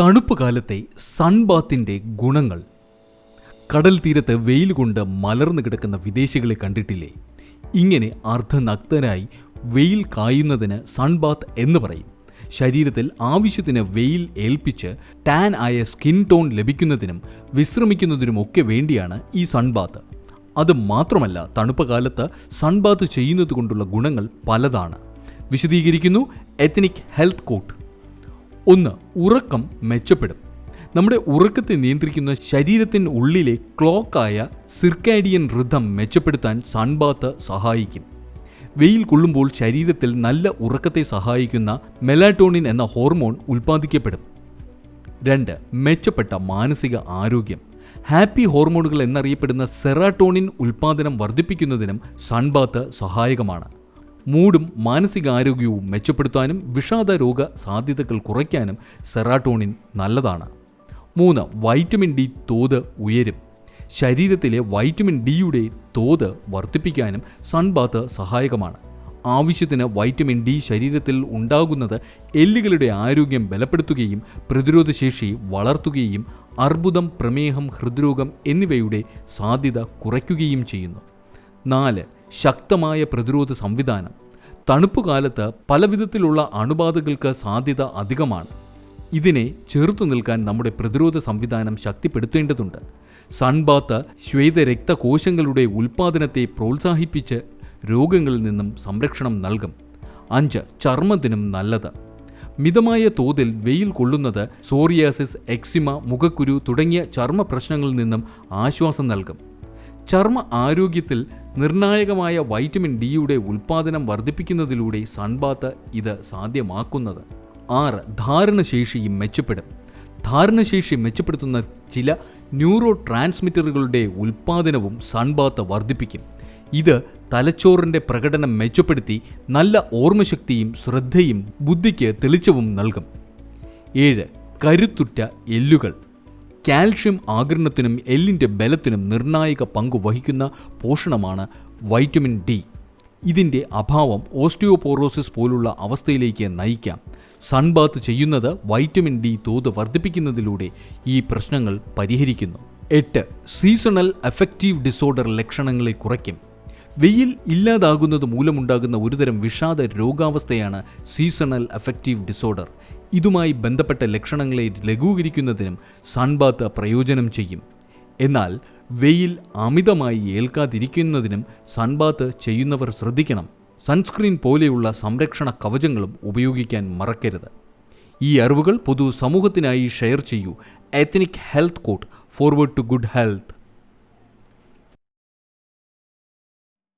തണുപ്പ് കാലത്തെ സൺബാത്തിന്റെ ഗുണങ്ങൾ. കടൽ തീരത്ത് വെയിൽ കൊണ്ട് മലർന്നു കിടക്കുന്ന വിദേശികളെ കണ്ടിട്ടില്ലേ? ഇങ്ങനെ അർദ്ധനഗ്നരായി വെയിൽ കായുന്നതിന് സൺബാത്ത് എന്ന് പറയും. ശരീരത്തിൽ ആവശ്യത്തിന് വെയിൽ ഏൽപ്പിച്ച് ടാൻ ആയ സ്കിൻ ടോൺ ലഭിക്കുന്നതിനും വിശ്രമിക്കുന്നതിനുമൊക്കെ വേണ്ടിയാണ് ഈ സൺബാത്ത്. അത് മാത്രമല്ല തണുപ്പ് കാലത്ത് സൺബാത്ത് ചെയ്യുന്നത് കൊണ്ടുള്ള ഗുണങ്ങൾ പലതാണ്. വിശദീകരിക്കുന്നു എത്നിക് ഹെൽത്ത് കോട്ട് ഒന്ന് ഉറക്കം മെച്ചപ്പെടും. നമ്മുടെ ഉറക്കത്തെ നിയന്ത്രിക്കുന്ന ശരീരത്തിന് ഉള്ളിലെ ക്ലോക്കായ സിർക്കാഡിയൻ ഋതം മെച്ചപ്പെടുത്താൻ സൺബാത്ത് സഹായിക്കും. വെയിൽ കൊള്ളുമ്പോൾ ശരീരത്തിൽ നല്ല ഉറക്കത്തെ സഹായിക്കുന്ന മെലാറ്റോണിൻ എന്ന ഹോർമോൺ ഉൽപ്പാദിക്കപ്പെടും. രണ്ട് മെച്ചപ്പെട്ട മാനസിക ആരോഗ്യം. ഹാപ്പി ഹോർമോണുകൾ എന്നറിയപ്പെടുന്ന സെറാട്ടോണിൻ ഉൽപ്പാദനം വർദ്ധിപ്പിക്കുന്നതിനും സൺബാത്ത് സഹായകമാണ്. മൂടും മാനസികാരോഗ്യവും മെച്ചപ്പെടുത്താനും വിഷാദ രോഗ സാധ്യതകൾ കുറയ്ക്കാനും സെറാട്ടോണിൻ നല്ലതാണ്. മൂന്ന് വൈറ്റമിൻ ഡി തോത് ഉയരും. ശരീരത്തിലെ വൈറ്റമിൻ ഡിയുടെ തോത് വർദ്ധിപ്പിക്കാനും സൺബാത്ത് സഹായകമാണ്. ആവശ്യത്തിന് വൈറ്റമിൻ ഡി ശരീരത്തിൽ ഉണ്ടാകുന്നത് എല്ലുകളുടെ ആരോഗ്യം ബലപ്പെടുത്തുകയും പ്രതിരോധശേഷി വളർത്തുകയും അർബുദം പ്രമേഹം ഹൃദ്രോഗം എന്നിവയുടെ സാധ്യത കുറയ്ക്കുകയും ചെയ്യുന്നു. നാല് ശക്തമായ പ്രതിരോധ സംവിധാനം. തണുപ്പ് കാലത്ത് പലവിധത്തിലുള്ള അണുബാധകൾക്ക് സാധ്യത അധികമാണ്. ഇതിനെ ചെറുത്തു നിൽക്കാൻ നമ്മുടെ പ്രതിരോധ സംവിധാനം ശക്തിപ്പെടുത്തേണ്ടതുണ്ട്. സൺബാത്ത് ശ്വേതരക്തകോശങ്ങളുടെ ഉൽപ്പാദനത്തെ പ്രോത്സാഹിപ്പിച്ച് രോഗങ്ങളിൽ നിന്നും സംരക്ഷണം നൽകും. അഞ്ച് ചർമ്മത്തിനും നല്ലത്. മിതമായ തോതിൽ വെയിൽ കൊള്ളുന്നത് സോറിയാസിസ് എക്സിമ മുഖക്കുരു തുടങ്ങിയ ചർമ്മ പ്രശ്നങ്ങളിൽ നിന്നും ആശ്വാസം നൽകും. ചർമ്മ ആരോഗ്യത്തിൽ നിർണായകമായ വൈറ്റമിൻ ഡിയുടെ ഉൽപ്പാദനം വർദ്ധിപ്പിക്കുന്നതിലൂടെ സൺബാത്ത് ഇത് സാധ്യമാക്കുന്നത്. ആറ് ധാരണശേഷിയും മെച്ചപ്പെടും. ധാരണശേഷി മെച്ചപ്പെടുത്തുന്ന ചില ന്യൂറോ ട്രാൻസ്മിറ്ററുകളുടെ ഉൽപ്പാദനവും സൺബാത്ത് വർദ്ധിപ്പിക്കും. ഇത് തലച്ചോറിന്റെ പ്രകടനം മെച്ചപ്പെടുത്തി നല്ല ഓർമ്മശക്തിയും ശ്രദ്ധയും ബുദ്ധിക്ക് തെളിച്ചവും നൽകും. ഏഴ് കരുത്തുറ്റ എല്ലുകൾ. കാൽഷ്യം ആഗിരണത്തിനും എല്ലിന്റെ ബലത്തിനും നിർണായക പങ്ക് വഹിക്കുന്ന പോഷണമാണ് വൈറ്റമിൻ ഡി. ഇതിന്റെ അഭാവം ഓസ്റ്റിയോപോറോസിസ് പോലുള്ള അവസ്ഥയിലേക്ക് നയിക്കാം. സൺബാത്ത് ചെയ്യുന്നത് വൈറ്റമിൻ ഡി തോത് വർദ്ധിപ്പിക്കുന്നതിലൂടെ ഈ പ്രശ്നങ്ങൾ പരിഹരിക്കുന്നു. എട്ട് സീസണൽ അഫക്റ്റീവ് ഡിസോർഡർ ലക്ഷണങ്ങളെ കുറയ്ക്കും. വെയിൽ ഇല്ലാതാകുന്നത് മൂലമുണ്ടാകുന്ന ഒരുതരം വിഷാദ രോഗാവസ്ഥയാണ് സീസണൽ അഫക്റ്റീവ് ഡിസോർഡർ ഇതുമായി ബന്ധപ്പെട്ട ലക്ഷണങ്ങളെ ലഘൂകരിക്കുന്നതിനും സൺബാത്ത് പ്രയോജനം ചെയ്യും. എന്നാൽ വെയിൽ അമിതമായി ഏൽക്കാതിരിക്കുന്നതിനും സൺബാത്ത് ചെയ്യുന്നവർ ശ്രദ്ധിക്കണം. സൺസ്ക്രീൻ പോലെയുള്ള സംരക്ഷണ കവചങ്ങളും ഉപയോഗിക്കാൻ മറക്കരുത്. ഈ അറിവുകൾ പൊതു സമൂഹത്തിനായി ഷെയർ ചെയ്യൂ. Ethnic health court forward to good health